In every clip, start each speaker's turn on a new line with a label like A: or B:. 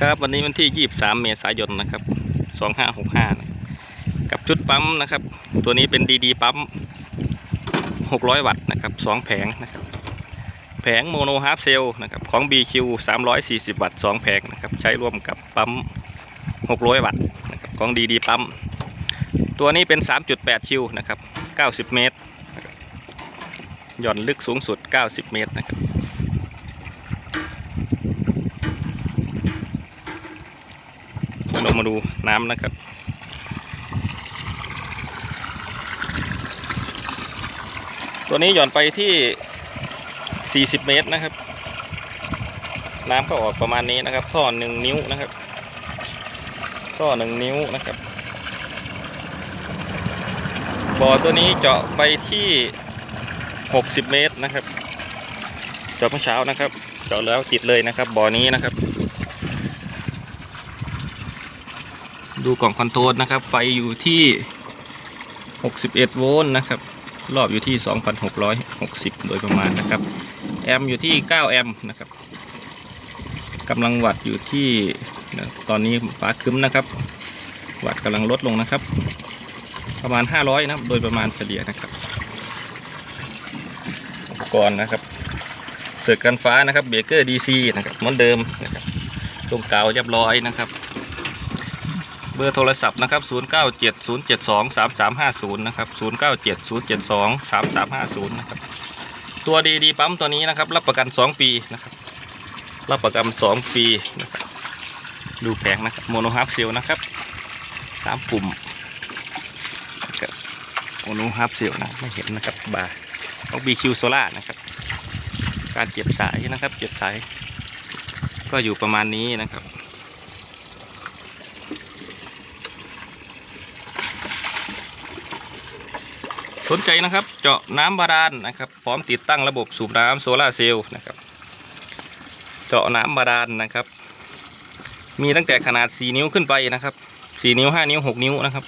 A: ครับวันนี้วันที่ 23 เมษายนนะครับ 2565นะกับชุดปั๊มนะครับ ตัวนี้เป็นดีดีปั๊ม 600 วัตต์นะครับ2แผงนะครับ แผงโมโนฮาร์ฟเซลนะครับของ BQ 340 วัตต์2แผงนะครับ ใช้ร่วมกับปั๊ม 600 วัตต์นะครับของดีดีปั๊ม ตัวนี้เป็น 3.8ชิวนะครับ 90 เมตร หย่อนลึกสูงสุด 90 เมตรนะครับ เรามาดูน้ำนะครับ ตัวนี้หย่อนไปที่ 40 เมตรนะครับ น้ำก็ออกประมาณนี้นะครับ ท่อหนึ่งนิ้วนะครับ ท่อหนึ่งนิ้วนะครับ บ่อตัวนี้เจาะไปที่ 60 เมตรนะครับ เจาะเมื่อเช้านะครับ เจาะแล้วติดเลยนะครับ บ่อนี้นะครับ ดูกล่องคอนโทรลนะครับ ไฟอยู่ที่ 61 โวลต์นะครับ รอบอยู่ที่ 2,660 โดยประมาณนะครับ แอมป์อยู่ที่ 9 แอมป์นะครับกำลังวัตต์อยู่ที่ตอนนี้ฟ้าคึ้มนะครับ วัตต์กำลังลดลงนะครับ ประมาณ 500 นะครับ โดยประมาณเฉลี่ยนะครับ อุปกรณ์นะครับเสือกกันฟ้านะครับเบเกอร์ดีซีนะครับเหมือนเดิมนะครับตรงกาเรียบร้อยนะครับ อร์โทรศัพท์นะครับ 0970723350 นะครับ 0970723350 นะครับ ตัวดีดีปั๊มตัวนี้นะครับ รับประกัน 2 ปีนะครับ รับประกัน 2 ปีนะครับ ดูแผงนะครับ โมโนฮาร์ฟเซลนะครับสามปุ่มโมโนฮาร์ฟเซลนะ ไม่เห็นนะครับ บาร์ของ BQ Solar นะครับ การเก็บสายนะครับ เก็บสาย ก็อยู่ประมาณนี้นะครับ สนใจนะครับ เจาะน้ำบาดาลนะครับ พร้อมติดตั้งระบบสูบน้ำโซลาเซลล์นะครับ เจาะน้ำบาดาลนะครับ มีตั้งแต่ขนาด 4 นิ้วขึ้นไปนะครับ 4 นิ้ว 5 นิ้ว 6 นิ้วนะครับ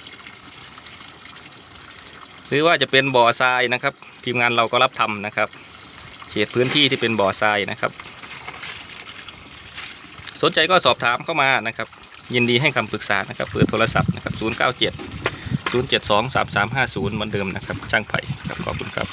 A: หรือว่าจะเป็นบ่อทรายนะครับ ทีมงานเราก็รับทำนะครับ เขตพื้นที่ที่เป็นบ่อทรายนะครับ สนใจก็สอบถามเข้ามานะครับ ยินดีให้คำปรึกษานะครับเบอร์โทรศัพท์นะครับ 097 072 3350เหมือนเดิมนะครับช่างไผ่ครับขอบคุณครับ